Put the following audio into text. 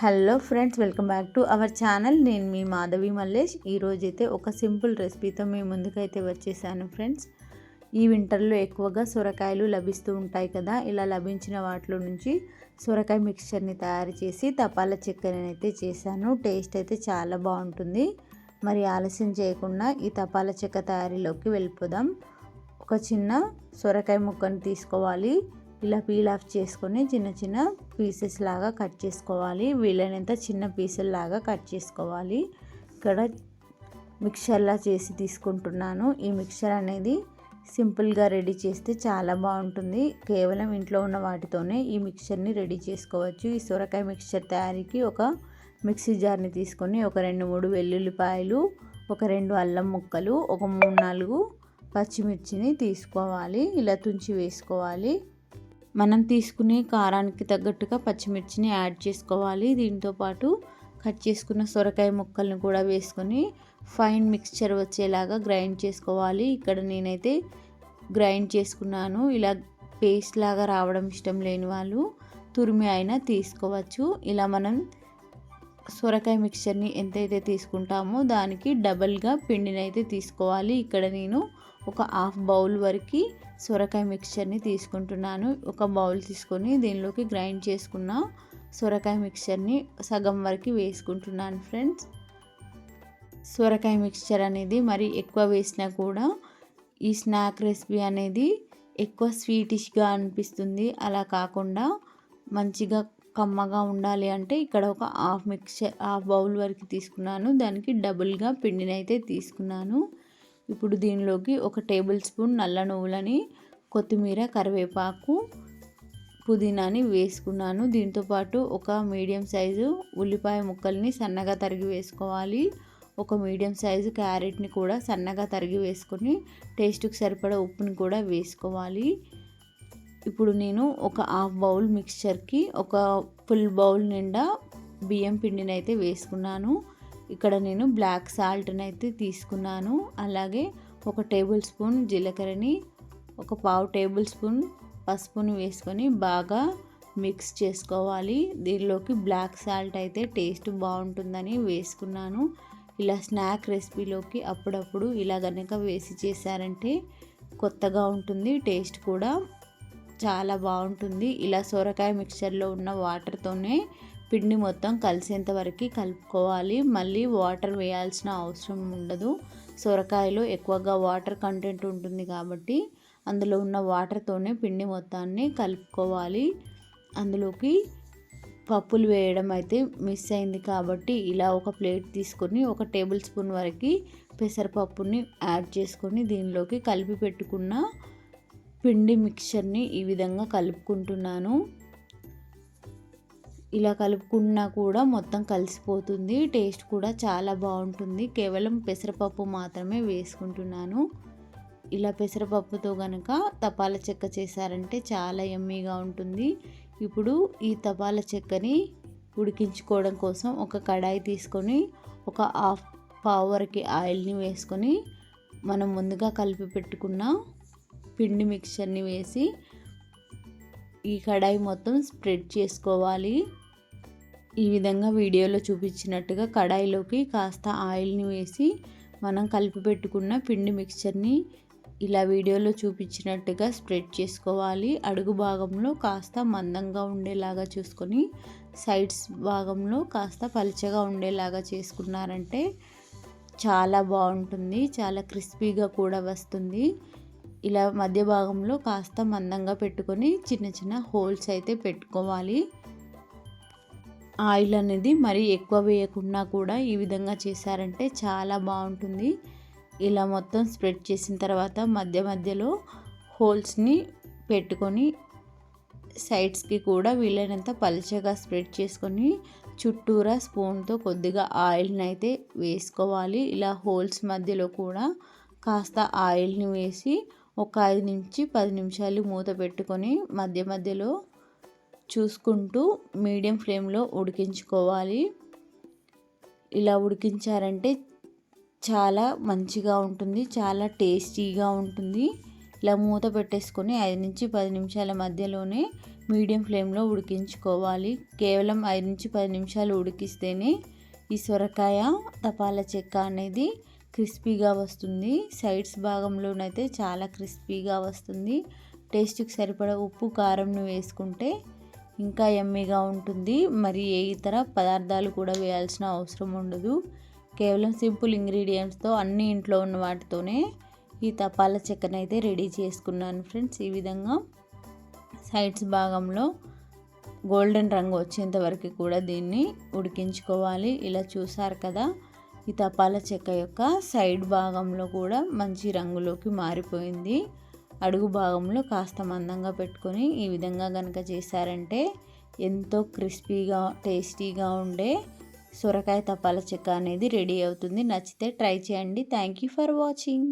Hello friends welcome back to our channel. నేను మీ మాధవి మల్లేష్. ఈరోజైతే ఒక సింపుల్ రెసిపీతో మీ ముందుకైతే వచ్చేసాను ఫ్రెండ్స్. ఈ వింటర్లో ఎక్కువగా సొరకాయలు లభిస్తూ ఉంటాయి కదా ఇలా లభించిన వాటిలో నుంచి సొరకాయ మిక్చర్ని తయారు చేసి తపాల చక్కెరని అయితే చేశాను. టేస్ట్ అయితే చాలా బాగుంటుంది. మరి ఆలస్యం చేయకుండా ఈ తపాల చెక్క తయారీలోకి వెళ్ళిపోదాం. ఒక చిన్న సొరకాయ ముక్కను తీసుకోవాలి. ఇలా పీల్ ఆఫ్ చేసుకొని చిన్న చిన్న పీసెస్ లాగా కట్ చేసుకోవాలి. వీలైనంత చిన్న పీసులు లాగా కట్ చేసుకోవాలి. ఇక్కడ మిక్చర్లా చేసి తీసుకుంటున్నాను. ఈ మిక్చర్ అనేది సింపుల్గా రెడీ చేస్తే చాలా బాగుంటుంది. కేవలం ఇంట్లో ఉన్న వాటితోనే ఈ మిక్చర్ని రెడీ చేసుకోవచ్చు. ఈ సొరకాయ మిక్చర్ తయారీకి ఒక మిక్సీ జార్ని తీసుకొని ఒక రెండు మూడు వెల్లుల్లిపాయలు ఒక రెండు అల్లం ముక్కలు ఒక మూడు నాలుగు పచ్చిమిర్చిని తీసుకోవాలి. ఇలా తుంచి వేసుకోవాలి. మనం తీసుకునే కారానికి తగ్గట్టుగా పచ్చిమిర్చిని యాడ్ చేసుకోవాలి. దీంతోపాటు కట్ చేసుకున్న సొరకాయ ముక్కల్ని కూడా వేసుకొని ఫైన్ మిక్స్చర్ వచ్చేలాగా గ్రైండ్ చేసుకోవాలి. ఇక్కడ నేనైతే గ్రైండ్ చేసుకున్నాను. ఇలా పేస్ట్ లాగా రావడం ఇష్టం లేని వాళ్ళు తురిమి అయినా తీసుకోవచ్చు. ఇలా మనం సొరకాయ మిక్చర్ని ఎంతైతే తీసుకుంటామో దానికి డబల్గా పిండిని అయితే తీసుకోవాలి. ఇక్కడ నేను ఒక హాఫ్ బౌల్ వరకు సొరకాయ మిక్చర్ని తీసుకుంటున్నాను. ఒక బౌల్ తీసుకొని దీనిలోకి గ్రైండ్ చేసుకున్న సొరకాయ మిక్చర్ని సగం వరకు వేసుకుంటున్నాను ఫ్రెండ్స్. సొరకాయ మిక్చర్ అనేది మరి ఎక్కువ వేసినా కూడా ఈ స్నాక్ రెసిపీ అనేది ఎక్కువ స్వీటిష్గా అనిపిస్తుంది. అలా కాకుండా మంచిగా కమ్మగా ఉండాలి అంటే ఇక్కడ ఒక హాఫ్ మిక్చర్ హాఫ్ బౌల్ వరకు తీసుకున్నాను. దానికి డబుల్గా పిండిని అయితే తీసుకున్నాను. ఇప్పుడు దీనిలోకి ఒక టేబుల్ స్పూన్ నల్ల నువ్వులని కొత్తిమీర కరివేపాకు పుదీనాని వేసుకున్నాను. దీంతోపాటు ఒక మీడియం సైజు ఉల్లిపాయ ముక్కల్ని సన్నగా తరిగి వేసుకోవాలి. ఒక మీడియం సైజు క్యారెట్ని కూడా సన్నగా తరిగి వేసుకొని టేస్ట్కి సరిపడా ఉప్పుని కూడా వేసుకోవాలి. ఇప్పుడు నేను ఒక హాఫ్ బౌల్ మిక్స్చర్కి ఒక ఫుల్ బౌల్ నిండా బియ్యం పిండిని అయితే వేసుకున్నాను. ఇక్కడ నేను బ్లాక్ సాల్ట్ని అయితే తీసుకున్నాను. అలాగే ఒక టేబుల్ స్పూన్ జీలకర్రని ఒక పావు టేబుల్ స్పూన్ పసుపుని వేసుకొని బాగా మిక్స్ చేసుకోవాలి. దీనిలోకి బ్లాక్ సాల్ట్ అయితే టేస్ట్ బాగుంటుందని వేసుకున్నాను. ఇలా స్నాక్ రెసిపీలోకి అప్పుడప్పుడు ఇలా కనుక వేసి చేశారంటే కొత్తగా ఉంటుంది టేస్ట్ కూడా చాలా బాగుంటుంది. ఇలా సొరకాయ మిక్చర్లో ఉన్న వాటర్తోనే పిండి మొత్తం కలిసేంత వరకు కలుపుకోవాలి. మళ్ళీ వాటర్ వేయాల్సిన అవసరం ఉండదు. సొరకాయలో ఎక్కువగా వాటర్ కంటెంట్ ఉంటుంది కాబట్టి అందులో ఉన్న వాటర్తోనే పిండి మొత్తాన్ని కలుపుకోవాలి. అందులోకి పప్పులు వేయడం అయితే మిస్ అయింది కాబట్టి ఇలా ఒక ప్లేట్ తీసుకొని ఒక టేబుల్ స్పూన్ వరకు పెసరపప్పుని యాడ్ చేసుకొని దీనిలోకి కలిపి పెట్టుకున్న పిండి మిక్చర్ని ఈ విధంగా కలుపుకుంటున్నాను. ఇలా కలుపుకున్నా కూడా మొత్తం కలిసిపోతుంది. టేస్ట్ కూడా చాలా బాగుంటుంది. కేవలం పెసరపప్పు మాత్రమే వేసుకుంటున్నాను. ఇలా పెసరపప్పుతో కనుక తపాల చెక్క చేశారంటే చాలా ఎమ్మీగా ఉంటుంది. ఇప్పుడు ఈ తపాల చెక్కని ఉడికించుకోవడం కోసం ఒక కడాయి తీసుకొని ఒక హాఫ్ పావర్కి ఆయిల్ని వేసుకొని మనం ముందుగా కలిపి పెట్టుకున్న పిండి మిక్చర్ని వేసి ఈ కడాయి మొత్తం స్ప్రెడ్ చేసుకోవాలి. ఈ విధంగా వీడియోలో చూపించినట్టుగా కడాయిలోకి కాస్త ఆయిల్ని వేసి మనం కలిపి పెట్టుకున్న పిండి మిక్చర్ని ఇలా వీడియోలో చూపించినట్టుగా స్ప్రెడ్ చేసుకోవాలి. అడుగు భాగంలో కాస్త మందంగా ఉండేలాగా చూసుకొని సైడ్స్ భాగంలో కాస్త పలుచగా ఉండేలాగా చేసుకున్నారంటే చాలా బాగుంటుంది చాలా క్రిస్పీగా కూడా వస్తుంది. ఇలా మధ్య భాగంలో కాస్త మందంగా పెట్టుకొని చిన్న చిన్న హోల్స్ అయితే పెట్టుకోవాలి. ఆయిల్ అనేది మరి ఎక్కువ వేయకుండా కూడా ఈ విధంగా చేశారంటే చాలా బాగుంటుంది. ఇలా మొత్తం స్ప్రెడ్ చేసిన తర్వాత మధ్య మధ్యలో హోల్స్ని పెట్టుకొని సైడ్స్కి కూడా వీలైనంత పలుచగా స్ప్రెడ్ చేసుకొని చుట్టూరా స్పూన్తో కొద్దిగా ఆయిల్ని అయితే వేసుకోవాలి. ఇలా హోల్స్ మధ్యలో కూడా కాస్త ఆయిల్ని వేసి ఒక ఐదు నుంచి పది నిమిషాలు మూత పెట్టుకొని మధ్య మధ్యలో చూసుకుంటూ మీడియం ఫ్లేమ్లో ఉడికించుకోవాలి. ఇలా ఉడికించారంటే చాలా మంచిగా ఉంటుంది చాలా టేస్టీగా ఉంటుంది. ఇలా మూత పెట్టేసుకొని ఐదు నుంచి పది నిమిషాల మధ్యలోనే మీడియం ఫ్లేమ్లో ఉడికించుకోవాలి. కేవలం ఐదు నుంచి పది నిమిషాలు ఉడికిస్తేనే ఈ సొరకాయ తపాల చెక్క అనేది క్రిస్పీగా వస్తుంది. సైడ్స్ భాగంలోనైతే చాలా క్రిస్పీగా వస్తుంది. టేస్ట్కి సరిపడా ఉప్పు కారంను వేసుకుంటే ఇంకా ఎమ్మీగా ఉంటుంది. మరి ఏ ఇతర పదార్థాలు కూడా వేయాల్సిన అవసరం ఉండదు. కేవలం సింపుల్ ఇంగ్రీడియంట్స్తో అన్ని ఇంట్లో ఉన్న వాటితోనే ఈ తపాల అయితే రెడీ చేసుకున్నాను ఫ్రెండ్స్. ఈ విధంగా సైడ్స్ భాగంలో గోల్డెన్ రంగు వచ్చేంత వరకు కూడా దీన్ని ఉడికించుకోవాలి. ఇలా చూసారు కదా ఈ తపాల చెక్క యొక్క సైడ్ భాగంలో కూడా మంచి రంగులోకి మారిపోయింది. అడుగు భాగంలో కాస్త మందంగా పెట్టుకొని ఈ విధంగా కనుక చేశారంటే ఎంతో క్రిస్పీగా టేస్టీగా ఉండే సొరకాయ తపాల చెక్క అనేది రెడీ అవుతుంది. నచ్చితే ట్రై చేయండి. Thank you for watching.